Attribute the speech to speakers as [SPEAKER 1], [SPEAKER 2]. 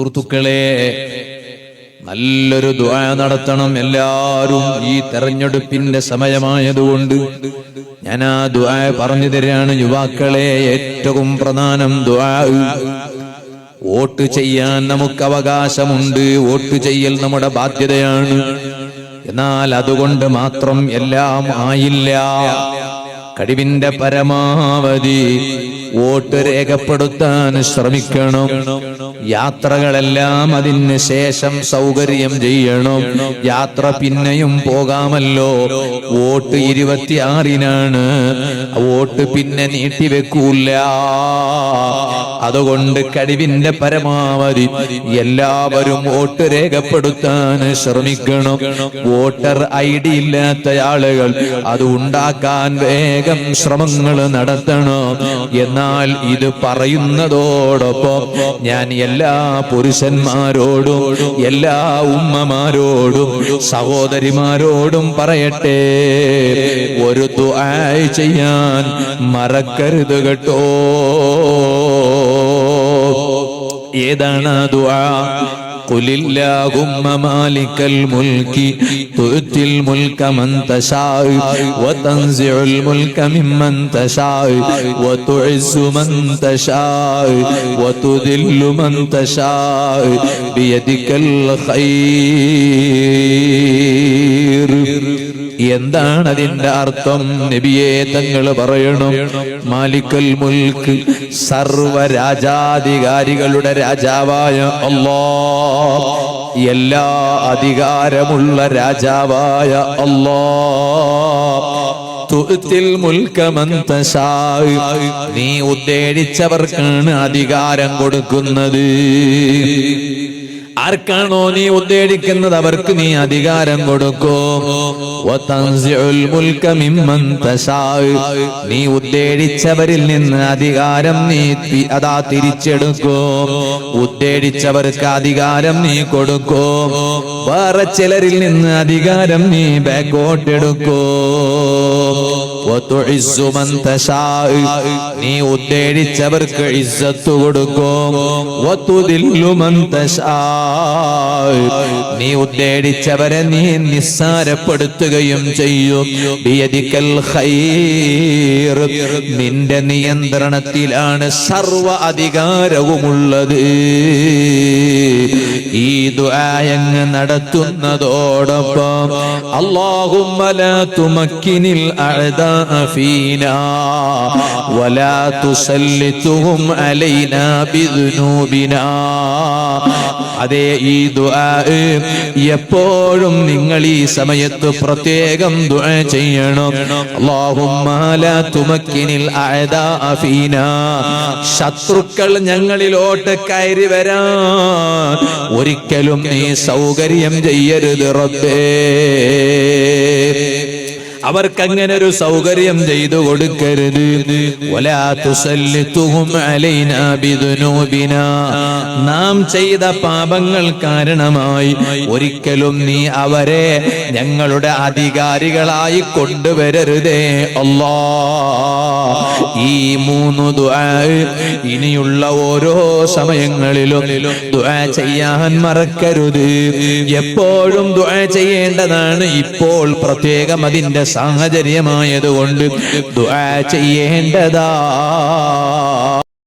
[SPEAKER 1] സുഹൃത്തുക്കളെ നല്ലൊരു ദുആ നടത്തണം എല്ലാവരും ഈ തെരഞ്ഞെടുപ്പിന്റെ സമയമായതുകൊണ്ട്. ഞാൻ ആ ദുആ പറഞ്ഞു തരാണ് യുവാക്കളെ ഏറ്റവും പ്രധാനം ദുആ. വോട്ട് ചെയ്യാൻ നമുക്ക് അവകാശമുണ്ട് വോട്ട് ചെയ്യൽ നമ്മുടെ ബാധ്യതയാണ്. എന്നാൽ അതുകൊണ്ട് മാത്രം എല്ലാം ആയില്ല. കഴിവിന്റെ പരമാവധി വോട്ട് രേഖപ്പെടുത്താൻ ശ്രമിക്കണം. യാത്രകളെല്ലാം അതിന് ശേഷം സൗകര്യം ചെയ്യണം. യാത്ര പിന്നെയും പോകാമല്ലോ. വോട്ട് ഇരുപത്തിയാറിനാണ്. വോട്ട് പിന്നെ നീട്ടിവെക്കൂല. അതുകൊണ്ട് കഴിവിന്റെ പരമാവധി എല്ലാവരും വോട്ട് രേഖപ്പെടുത്താൻ ശ്രമിക്കണം. വോട്ടർ ഐ ഡി ഇല്ലാത്ത ആളുകൾ അത് ഉണ്ടാക്കാൻ വേഗം ശ്രമങ്ങൾ നടത്തണം. എന്നാൽ ഇത് പറയുന്നതോടൊപ്പം ഞാൻ എല്ലാ പുരുഷന്മാരോടും എല്ലാ ഉമ്മമാരോടും സഹോദരിമാരോടും പറയട്ടെ. ഒരു ദുആ ചെയ്യാൻ മറക്കരുത് കേട്ടോ. ഏതാണ് ആ ദുആ قل اللهم مالك الملك تؤتي الملك من تشاء وتنزع الملك ممن تشاء وتعز من تشاء وتذل من تشاء بيدك الخير എന്താണ് അതിന്റെ അർത്ഥം? നബിയെ തങ്ങൾ പറയണം. മാലിക്കൽ മുൽക്ക് സർവ രാജാധികാരികളുടെ രാജാവായ അല്ലാ എല്ലാ അധികാരമുള്ള രാജാവായ അല്ലാ നീ ഉദ്ദേശിച്ചവർക്കാണ് അധികാരം കൊടുക്കുന്നത്. ആർക്കാണോ നീ ഉദ്ദേശിക്കുന്നത് അവർക്ക് നീ അധികാരം കൊടുക്കും. നീ ഉദ്ദേശിച്ചവരിൽ നിന്ന് അധികാരം നീ അതാ തിരിച്ചെടുക്കും ഉദ്ദേശിച്ചവർക്ക് അധികാരം നീ കൊടുക്കും വേറെ ചിലരിൽ നിന്ന് അധികാരം നീ ബാക്കോട്ട്. നീ ഉദ്ദേശിച്ചവർക്ക് ഇസ്സത്ത് കൊടുക്കും. നീ ഉദ്ദേടിച്ചവരെ നീ നിസ്സാരപ്പെടുത്തുകയും ചെയ്യും. ബിയദിക്കൽ ഖൈർ. നിന്റെ നിയന്ത്രണത്തിലാണ് സർവ അധികാരവുമുള്ളത്. ഈ ദുആയങ്ങ് നടത്തുന്നതോടൊപ്പം അല്ലാഹുമ്മ ലാ തുമക്കിനിൽ അഅദാ ഫീനാ വലാ തുസല്ലിതുഹും അലൈനാ ബിദ്നൂബിനാ. അതേ ഈ ദുആ എപ്പോഴും നിങ്ങൾ ഈ സമയത്ത് പ്രത്യേകം ദുആ ചെയ്യണം. അല്ലാഹുമ്മ ലാ തുമക്കിനിൽ അഅദാ ഫീനാ. ശത്രുക്കൾ ഞങ്ങളിലോട്ട് കയറി വരാൻ. ഒരിക്കലും നീ സൗകര്യം ചെയ്യരുത് റബ്ബേ. അവർക്ക് അങ്ങനെ ഒരു സൗകര്യം ചെയ്തു കൊടുക്കരുത്. നാം ചെയ്ത പാപങ്ങൾ കാരണമായി ഒരിക്കലും നീ അവരെ ഞങ്ങളുടെ അധികാരികളായി കൊണ്ടുവരരുതേ. അല്ലാ. ഈ മൂന്ന് ദുആ ഇനിയുള്ള ഓരോ സമയങ്ങളിലും ദുആ ചെയ്യാൻ മറക്കരുത്. എപ്പോഴും ദുആ ചെയ്യേണ്ടതാണ് ഇപ്പോൾ പ്രത്യേകം അതിന്റെ സാഹചര്യമായതുകൊണ്ട് ദുആ ചെയ്യേണ്ടതാ.